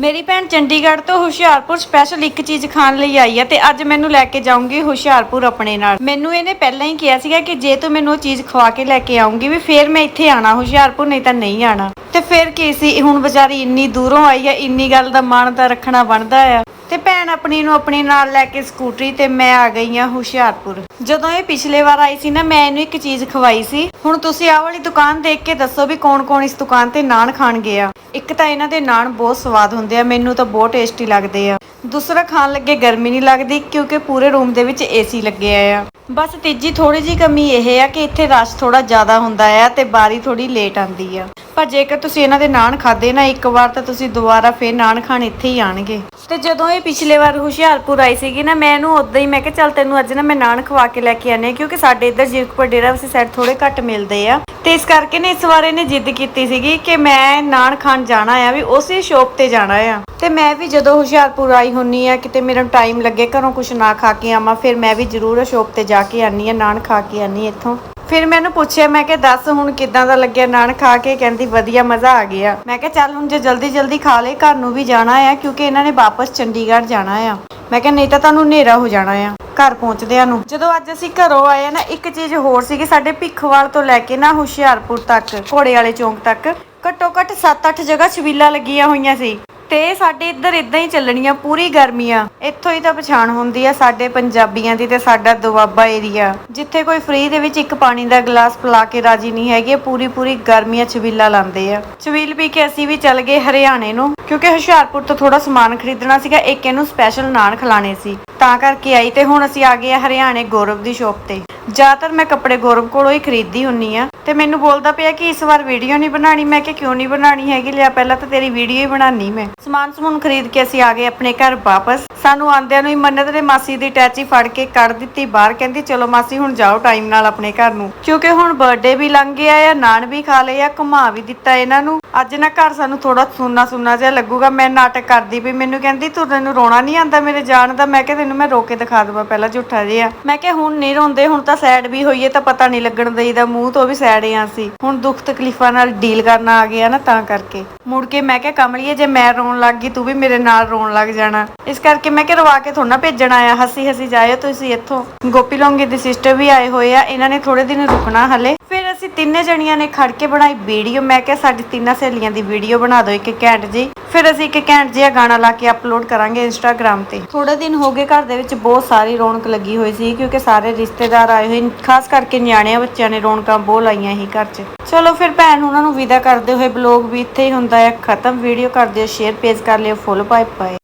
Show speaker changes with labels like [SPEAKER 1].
[SPEAKER 1] ਮੇਰੀ ਭੈਣ ਚੰਡੀਗੜ੍ਹ ਤੋਂ ਹੁਸ਼ਿਆਰਪੁਰ ਸਪੈਸ਼ਲ ਇੱਕ ਚੀਜ਼ ਖਾਣ ਲਈ ਆਈ ਆ ਤੇ ਅੱਜ ਮੈਨੂੰ ਲੈ ਕੇ ਜਾਊਂਗੀ ਹੁਸ਼ਿਆਰਪੁਰ ਆਪਣੇ ਨਾਲ। ਮੈਨੂੰ ਇਹਨੇ ਪਹਿਲਾਂ ਹੀ ਕਿਹਾ ਸੀਗਾ ਕਿ ਜੇ ਤੂੰ ਮੈਨੂੰ ਉਹ ਚੀਜ਼ ਖਵਾ ਕੇ ਲੈ ਕੇ ਆਉਂਗੀ ਵੀ ਫੇਰ ਮੈਂ ਇੱਥੇ ਆਣਾ, ਹੁਸ਼ਿਆਰਪੁਰ ਨਹੀਂ ਤਾਂ ਨਹੀਂ ਆਣਾ। ਤੇ ਫਿਰ ਕੀ ਸੀ, ਹੁਣ ਵਿਚਾਰੀ ਇੰਨੀ ਦੂਰੋਂ ਆਈ ਆ, ਇੰਨੀ ਗੱਲ ਦਾ ਮਾਣ ਤਾਂ ਰੱਖਣਾ ਬਣਦਾ ਆ। ਤੇ ਭੈਣ ਆਪਣੀ ਨੂੰ ਆਪਣੇ ਨਾਲ ਲੈ ਕੇ ਸਕੂਟਰੀ ਤੇ ਮੈਂ ਆ ਗਈ ਆ ਹੁਸ਼ਿਆਰਪੁਰ। ਜਦੋਂ ਇਹ ਪਿਛਲੇ ਵਾਰ ਆਈ ਸੀ ਨਾ, ਮੈਂ ਇਹਨੂੰ ਇੱਕ ਚੀਜ਼ ਖਵਾਈ ਸੀ। ਹੁਣ ਤੁਸੀਂ ਆਹ ਵਾਲੀ ਦੁਕਾਨ ਦੇਖ ਕੇ ਦੱਸੋ ਵੀ ਕੌਣ-ਕੌਣ ਇਸ ਦੁਕਾਨ ਤੇ ਨਾਨ ਖਾਣ ਗਿਆ ਇੱਕ ਤਾਂ ਇਹਨਾਂ ਦੇ ਨਾਨ ਬਹੁਤ ਸਵਾਦ ਹੁੰਦੇ ਆ, ਮੈਨੂੰ ਤਾਂ ਬਹੁਤ ਟੇਸਟੀ ਲੱਗਦੇ ਆ। ਦੂਸਰਾ ਖਾਣ ਲੱਗੇ ਗਰਮੀ ਨਹੀਂ ਲੱਗਦੀ ਕਿਉਂਕਿ ਪੂਰੇ ਰੂਮ ਦੇ ਵਿੱਚ ਏਸੀ ਲੱਗੇ ਆ। ਬਸ ਤੀਜੀ ਥੋੜੀ ਜੀ ਕਮੀ ਇਹ ਆ ਕਿ ਇੱਥੇ ਰਸ਼ ਥੋੜਾ ਜ਼ਿਆਦਾ ਹੁੰਦਾ ਆ ਤੇ ਬਾਰੀ ਥੋੜੀ ਲੇਟ ਆਂਦੀ ਆ। ਪਰ ਜੇਕਰ ਤੁਸੀਂ ਇਹਨਾਂ ਦੇ ਨਾਨ ਖਾਦੇ ਨਾ ਇੱਕ ਵਾਰ ਤਾਂ ਤੁਸੀਂ ਦੁਬਾਰਾ ਫੇਰ ਨਾਨ ਖਾਣ ਇੱਥੇ ਹੀ ਆਣਗੇ। ਤੇ ਜਦੋਂ ਇਹ ਪਿਛਲੇ ਵਾਰ ਹੁਸ਼ਿਆਰਪੁਰ ਆਈ ਸੀਗੀ ਨਾ, ਮੈਂ ਇਹਨੂੰ ਉਦਾਂ ਹੀ ਮੈਂ ਕਿਹਾ, ਚੱਲ ਤੈਨੂੰ ਅੱਜ ਨਾ ਮੈਂ ਨਾਨ ਖਵਾ ਕੇ ਲੈ ਕੇ ਆਨੇ ਕਿਉਂਕਿ ਸਾਡੇ ਇੱਧਰ ਜੀਰਕਪੁਰ ਡੇਰਾ ਵਸੇ ਸਾਈਡ ਥੋੜੇ ਘੱਟ ਮਿਲਦੇ ਆ। ਤੇ ਇਸ ਕਰਕੇ ਨੇ ਇਸ ਵਾਰ ਇਹਨੇ ਜਿੱਦ ਕੀਤੀ ਸੀਗੀ ਕਿ ਮੈਂ ਨਾਨ ਖਾਣ ਜਾਣਾ ਆ, ਵੀ ਉਸੇ ਸ਼ੋਪ ਤੇ ਜਾਣਾ ਆ। ਤੇ ਮੈਂ ਵੀ ਜਦੋਂ ਹੁਸ਼ਿਆਰਪੁਰ ਆਈ ਹੁੰਨੀ ਆ, ਕਿਤੇ ਮੇਰਾ ਟਾਈਮ ਲੱਗੇ, ਘਰੋਂ ਕੁਝ ਨਾ ਖਾ ਕੇ ਆਵਾਂ, ਫਿਰ ਮੈਂ ਵੀ ਜ਼ਰੂਰ ਸ਼ੋਪ ਤੇ ਜਾ ਕੇ ਆਨੀ ਆ ਨਾਨ ਖਾ ਕੇ ਆਨੀ ਇੱਥੋਂ। ਫਿਰ ਮੈਨੂੰ ਪੁੱਛਿਆ, ਮੈਂ ਕਿ ਦੱਸ ਹੁਣ ਕਿੱਦਾਂ ਦਾ ਲੱਗਿਆ ਨਾਨ ਖਾ ਕੇ? ਕਹਿੰਦੀ, ਵਧੀਆ, ਮਜ਼ਾ ਆ ਗਿਆ। ਮੈਂ ਕਿਹਾ, ਚੱਲ ਹੁਣ ਜੇ ਜਲਦੀ ਜਲਦੀ ਖਾ ਲੈ ਘਰ ਨੂੰ ਵੀ ਜਾਣਾ ਆ, ਕਿਉਂਕਿ ਇਹਨਾਂ ਨੇ ਵਾਪਸ ਚੰਡੀਗੜ੍ਹ ਜਾਣਾ ਆ। ਮੈਂ ਕਿਹਾ, ਨਹੀਂ ਤਾਂ ਤੁਹਾਨੂੰ ਹਨੇਰਾ ਹੋ ਜਾਣਾ ਆ, ਘਰ ਪਹੁੰਚਦਿਆਂ ਨੂੰ। ਜਦੋਂ ਅੱਜ ਅਸੀਂ ਘਰੋਂ ਆਏ ਨਾ, ਇੱਕ ਚੀਜ਼ ਹੋਰ ਸੀਗੀ, ਸਾਡੇ ਭਿੱਖਵਾਲ ਤੋਂ ਲੈ ਕੇ ਨਾ ਹੁਸ਼ਿਆਰਪੁਰ ਤੱਕ, ਘੋੜੇ ਵਾਲੇ ਚੌਂਕ ਤੱਕ ਘੱਟੋ ਘੱਟ 7-8 ਜਗ੍ਹਾ ਛਬੀਲਾਂ ਲੱਗੀਆਂ ਹੋਈਆਂ ਸੀ। ਤੇ ਸਾਡੇ ਇੱਧਰ ਇਦਾਂ ਹੀ ਚੱਲਣੀਆਂ ਪੂਰੀ ਗਰਮੀਆਂ। ਇੱਥੋਂ ਹੀ ਤਾਂ ਪਛਾਣ ਹੁੰਦੀ ਆ ਸਾਡੇ ਪੰਜਾਬੀਆਂ ਦੀ ਤੇ ਸਾਡਾ ਦੁਆਬਾ ਏਰੀਆ। ਜਿੱਥੇ ਕੋਈ ਫ੍ਰੀ ਦੇ ਵਿੱਚ ਇੱਕ ਪਾਣੀ ਦਾ ਗਲਾਸ ਪਿਲਾ ਕੇ ਰਾਜੀ ਨਹੀਂ ਹੈਗੇ ਪੂਰੀ ਪੂਰੀ ਗਰਮੀਆਂ ਛਬੀਲਾ ਲਾਉਂਦੇ ਆ। ਛਬੀਲ ਪੀ ਕੇ ਅਸੀਂ ਵੀ ਚੱਲ ਗਏ ਹਰਿਆਣੇ ਨੂੰ, ਕਿਉਂਕਿ ਹੁਸ਼ਿਆਰਪੁਰ ਤੋਂ ਥੋੜਾ ਸਮਾਨ ਖਰੀਦਣਾ ਸੀਗਾ, ਇੱਕ ਇਹਨੂੰ ਸਪੈਸ਼ਲ ਨਾਨ ਖਿਲਾਣੇ ਸੀ। ਤਾਂ ਕਰਕੇ ਆਈ ਤੇ ਹੁਣ ਅਸੀਂ ਆ ਗਏ ਆ ਹਰਿਆਣੇ ਗੌਰਵ ਦੀ ਸ਼ੋਪ ਤੇ। ਜ਼ਿਆਦਾਤਰ ਮੈਂ ਕੱਪੜੇ ਗੌਰਵ ਕੋਲੋਂ ਹੀ ਖਰੀਦਦੀ ਹੁੰਨੀ ਆ। ਤੇ ਮੈਨੂੰ ਬੋਲਦਾ ਪਿਆ ਕਿ ਇਸ ਵਾਰ ਵੀਡੀਓ ਨਹੀਂ ਬਣਾਣੀ ਮੈਂ ਕਿ ਕਿਉਂ ਨਹੀਂ ਬਣਾਣੀ ਹੈਗੀ? ਲਿਆ, ਪਹਿਲਾਂ ਤਾਂ ਤੇਰੀ ਵੀਡੀਓ ਹੀ ਬਣਾਣੀ ਮੈਂ। ਸਮਾਨ ਸਮੂਨ ਖਰੀਦ ਕੇ ਅਸੀਂ ਆ ਗਏ ਆਪਣੇ ਘਰ ਵਾਪਸ। ਸਾਨੂੰ ਆਂਦਿਆਂ ਨੂੰ ਹੀ ਮੰਨਤ ਨੇ ਮਾਸੀ ਦੀ ਟੈਚੀ ਫੜ ਕੇ ਕੱਢ ਦਿੱਤੀ ਬਾਹਰ। ਕਹਿੰਦੀ, ਚਲੋ ਮਾਸੀ, ਹੁਣ ਜਾਓ ਟਾਈਮ ਨਾਲ ਆਪਣੇ ਘਰ ਨੂੰ। ਕਿਉਂਕਿ ਹੁਣ ਬਰਥਡੇ ਵੀ ਲੰਘ ਗਿਆ ਆ, ਨਾਨ ਵੀ ਖਾ ਲਏ ਆ, ਘੁਮਾ ਵੀ ਦਿੱਤਾ ਇਹਨਾਂ ਨੂੰ। ਅੱਜ ਨਾ ਘਰ ਸਾਨੂੰ ਥੋੜਾ ਸੁੰਨਾ ਸੁੰਨਾ ਜਿਹਾ ਲੱਗੂਗਾ। ਮੈਂ ਨਾਟਕ ਕਰਦੀ ਪਈ, ਮੈਨੂੰ ਕਹਿੰਦੀ, ਤੂੰ ਤੈਨੂੰ ਰੋਣਾ ਨਹੀਂ ਆਂਦਾ ਮੇਰੇ ਜਾਣ ਦਾ? ਮੈਂ ਕਿਹਾ, ਤੈਨੂੰ ਮੈਂ ਰੋ ਕੇ ਦਿਖਾ ਦਵਾਂ ਪਹਿਲਾਂ ਝੂਠਾ ਜਿਹਾ। ਮੈਂ ਕਿਹਾ, ਹੁਣ ਨਹੀਂ ਰੋਂਦੇ, ਹੁਣ ਤਾਂ ਸੈਡ ਵੀ ਹੋਈਏ, ਤਾਂ ਪਤਾ ਨਹੀਂ ਲੱਗਣ ਦੇਈਦਾ। ਮੂੰਹ ਤੋਂ ਵੀ ਸੈਡ ਆ ਸੀ ਹੁਣ ਦੁੱਖ ਤਕਲੀਫਾਂ ਨਾਲ ਡੀਲ ਕਰਨਾ ਆ ਗਿਆ ਨਾ ਤਾਂ ਕਰਕੇ। ਮੁੜ ਕੇ ਮੈਂ ਕਿਹਾ, ਕਮਲੀਏ, ਜੇ ਮੈਂ ਰੋਣ ਲੱਗ ਗਈ, ਤੂੰ ਵੀ ਮੇਰੇ ਨਾਲ ਰੋਣ ਲੱਗ ਜਾਣਾ। ਇਸ ਕਰਕੇ ਮੈਂ ਕਿਹਾ ਰਵਾ ਕੇ ਥੋੜਾ ਭੇਜਣ ਆਇਆ, ਹਸੀ ਹਸੀ ਜਾਇਓ ਤੁਸੀਂ ਇੱਥੋਂ। ਗੋਪੀ ਲੌਂਗੇ ਦੇ ਸਿਸਟਰ ਵੀ ਆਏ ਹੋਏ ਆ, ਇਹਨਾਂ ਨੇ ਥੋੜੇ ਦਿਨ ਰੁਕਣਾ ਹਲੇ। ਫਿਰ ਅਸੀਂ ਤਿੰਨੇ ਜਣੀਆਂ ਨੇ ਖੜ ਕੇ ਬਣਾਈ ਵੀਡੀਓ। ਮੈਂ ਕਿਹਾ ਸਾਡੀ ਤਿੰਨਾਂ ਸਹੇਲੀਆਂ ਦੀ ਵੀਡੀਓ ਬਣਾ ਦਿਓ ਇੱਕ ਘੈਂਟ ਜੀ ਫਿਰ ਅਸੀਂ ਇੱਕ ਘੈਂਟ ਜਿਹਾ ਗਾਣਾ ਲਾ ਕੇ ਅਪਲੋਡ ਕਰਾਂਗੇ ਇੰਸਟਾਗ੍ਰam ਤੇ। ਥੋੜੇ ਦਿਨ ਹੋ ਗਏ ਘਰ ਦੇ ਵਿੱਚ ਬਹੁਤ ਸਾਰੀ ਰੌਣਕ ਲੱਗੀ ਹੋਈ ਸੀ, ਕਿਉਂਕਿ ਸਾਰੇ ਰਿਸ਼ਤੇਦਾਰ ਆਏ ਹੋਏ ਖਾਸ ਕਰਕੇ ਨਿਆਣਿਆਂ ਬੱਚਿਆਂ ਨੇ ਰੌਣਕਾਂ ਬਹੁਤ ਲਾਈਆਂ ਸੀ ਘਰ 'ਚ। ਚਲੋ ਫਿਰ ਭੈਣ ਉਹਨਾਂ ਨੂੰ ਵਿਦਾ ਕਰਦੇ ਹੋਏ ਬਲੌਗ ਵੀ ਇੱਥੇ ਹੀ ਹੁੰਦਾ ਹੈ ਖਤਮ ਵੀਡੀਓ ਕਰ ਦਿਓ ਸ਼ੇਅਰ ਪੇਜ ਕਰ ਲਿਓ ਫੁੱਲ ਪਾਈ ਪਾਏ